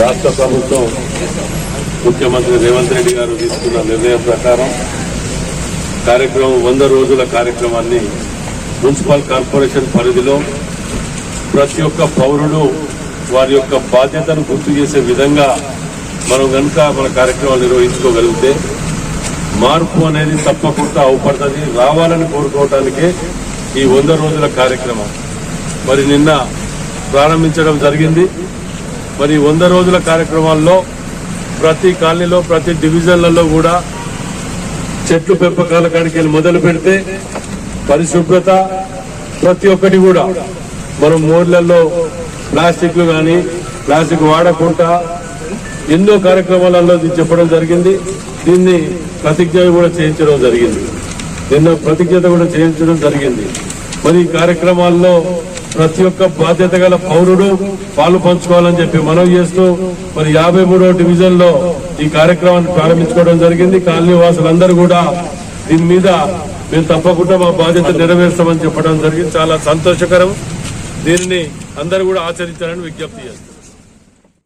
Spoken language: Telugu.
రాష్ట్ర ప్రభుత్వం ముఖ్యమంత్రి రేవంత్ రెడ్డి గారు తీసుకున్న నిర్ణయం ప్రకారం కార్యక్రమం వంద రోజుల కార్యక్రమాన్ని మున్సిపల్ కార్పొరేషన్ పరిధిలో ప్రతి ఒక్క పౌరుడు వారి యొక్క బాధ్యతను గుర్తు చేసే విధంగా మనం కనుక మన కార్యక్రమాలు నిర్వహించుకోగలిగితే మార్పు అనేది తప్పకుండా అవపడుతుంది. రావాలని కోరుకోవటానికే ఈ వంద రోజుల కార్యక్రమం. మరి నిన్న ప్రారంభించడం జరిగింది. మరి వంద రోజుల కార్యక్రమాల్లో ప్రతి కాలనీలో ప్రతి డివిజన్లలో కూడా చెట్లు పెంపకాల కాడికి వెళ్ళి మొదలు పెడితే పరిశుభ్రత ప్రతి ఒక్కటి కూడా. మనం మోర్లలో ప్లాస్టిక్ కానీ ప్లాస్టిక్ వాడకుండా ఎన్నో కార్యక్రమాలలో చెప్పడం జరిగింది. దీన్ని ప్రతిజ్ఞ కూడా చేయించడం జరిగింది. నిన్న ప్రతిజ్ఞత కూడా చేయించడం జరిగింది. మరి ఈ కార్యక్రమాల్లో ప్రతి ఒక్క బాధ్యత గల పౌరుడు పాలు పంచుకోవాలని చెప్పి మనవి చేస్తూ మరి యాభై మూడో డివిజన్లో ఈ కార్యక్రమాన్ని ప్రారంభించుకోవడం జరిగింది. కాలనీ వాసులందరూ కూడా దీని మీద మేము తప్పకుండా మా బాధ్యత నెరవేర్స్తామని చెప్పడం జరిగింది. చాలా సంతోషకరం. దీనిని అందరూ కూడా ఆచరించాలని విజ్ఞప్తి చేస్తాం